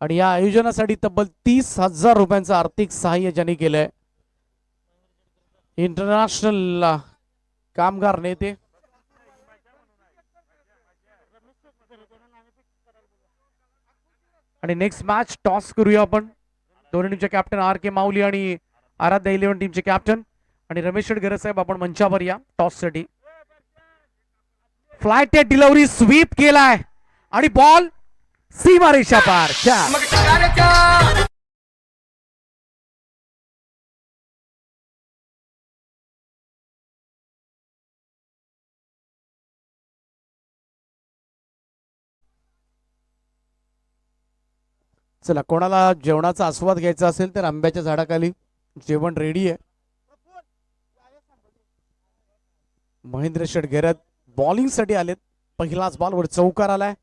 आणि या आयोजनासाठी तब्बल तीस हजार रुपयांचं आर्थिक सहाय्य ज्यांनी केलंय. इंटरनॅशनल कामगार नेते. आणि नेक्स्ट मॅच टॉस करूया आपण. दोन्ही टीमचे कॅप्टन आर के माऊली आणि आराध्या इलेव्हन टीमचे कॅप्टन आणि रमेश शेटगरे साहेब आपण मंचावर या टॉससाठी. फ्लाइट डिलिव्हरी स्वीप केलाय. आणि बॉल सीमा रेषा पार चार. चला कोणाला जेवणाचा आस्वाद घ्यायचा असेल तर आंब्याच्या झाडाखाली जेवण रेडी आहे. महेंद्र शेट घेरत बॉलिंगसाठी आलेत. पहिलाच बॉलवर चौकार आलाय.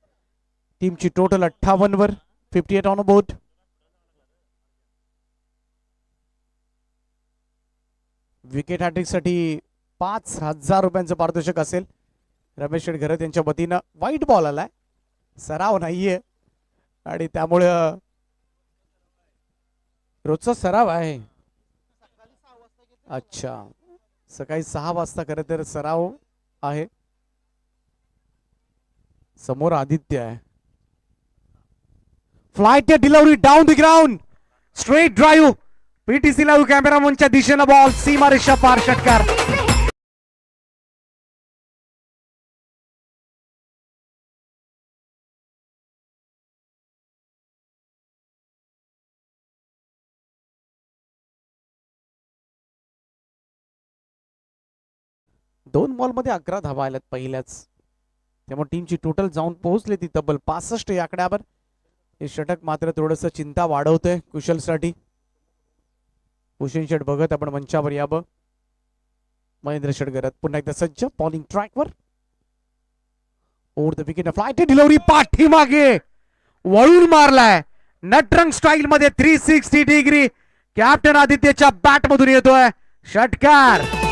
टीमची टोटल अठ्ठावन्न वर fifty eight on board wicket हॅट्रिकसाठी पाच हजार रुपयांचं पारितोषिक असेल. रमेश शेट घरत यांच्या वतीनं वाईट बॉल आलाय. सराव नाहीये. आणि त्यामुळं रोजचा सराव आहे. अच्छा. सकाळी सहा वाजता खरं तर सराव आहे. समोर आदित्य आहे. Flight delivery down the ground straight drive PTC live कॅमेरामनच्या दिशेनं बॉल सीमा रेषा पार षटकार. दोन बॉलमध्ये अकरा धावा आल्यात पहिल्याच. त्यामुळे टीमची टोटल जाऊन पोहोचले ती तब्बल पासष्ट या आकड्यावर हे षटक मात्र थोडस चिंता वाढवतंय कुशलसाठी. भूषण शेट बघत आपण मंचावर यावं. महेंद्र शेट करत पुन्हा एकदा सज्ज बॉलिंग ट्रॅकवर over the wicket flight delivery पाठीमागे. वळून मारलाय. नटरंग स्टाईल मध्ये थ्री सिक्स्टी डिग्री कॅप्टन आदित्यच्या बॅट मधून येतोय. षटकार.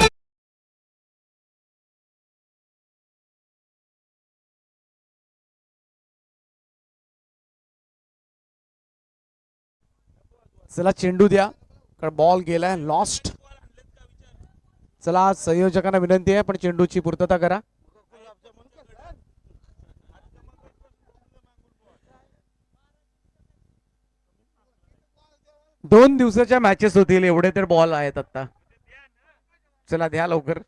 चला चेंडू द्या. कारण बॉल गेलाय लॉस्ट चला संयोजकांना विनंती आहे पण चेंडूची पूर्तता करा. दोन दिवसाच्या मॅचेस होतील एवढे तर बॉल आहेत आता चला द्या लवकर.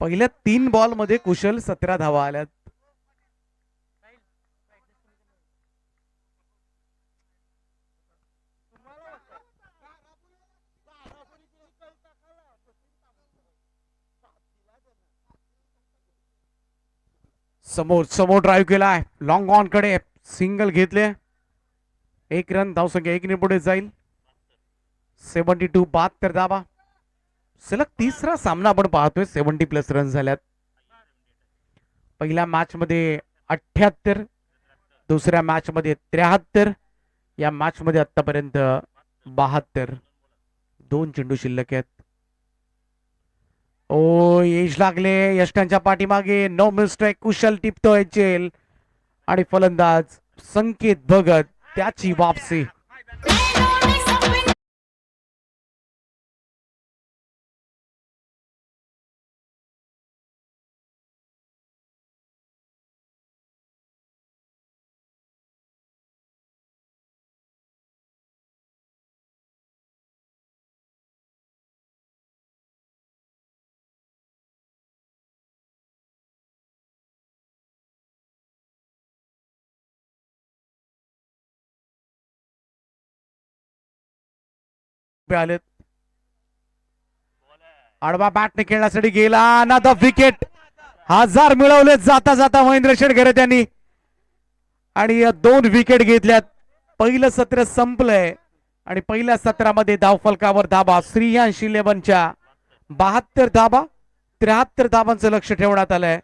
पहिल्या तीन बॉलमध्ये कुशल सतरा धावा आल्यात. समोर समोर ड्राईव्ह केलाय. लॉंग ऑनकडे सिंगल घेतले. एक रन धावसंख्या एक पुढे जाईल. सेवन्टी टू बहात्तर धावा. सलग तिसरा सामना आपण पाहतोय. सेवन्टी प्लस रन झाल्यात. पहिल्या मॅच मध्ये अठ्याहत्तर दुसऱ्या मॅच मध्ये त्र्याहत्तर या मॅच मध्ये आतापर्यंत बहात्तर. दोन चेंडू शिल्लक आहेत. ओ यश लागले. यष्टांच्या पाठीमागे. नो मिस्टेक कुशल टिपतोय चेल आणि फलंदाज संकेत भगत त्याची वापसी. आलेत. आडवा बॅटने खेळण्यासाठी गेला. ना द विकेट हजार मिळवले जाता जाता महेंद्र शेडगरे त्यांनी. आणि या दोन विकेट घेतल्यात. पहिलं सत्र संपलंय. आणि पहिल्या सत्रामध्ये धावफलकावर धाबा. श्रीयांश इलेव्हनच्या बहात्तर धाबा त्र्याहत्तर धाबांचं लक्ष ठेवण्यात आलंय.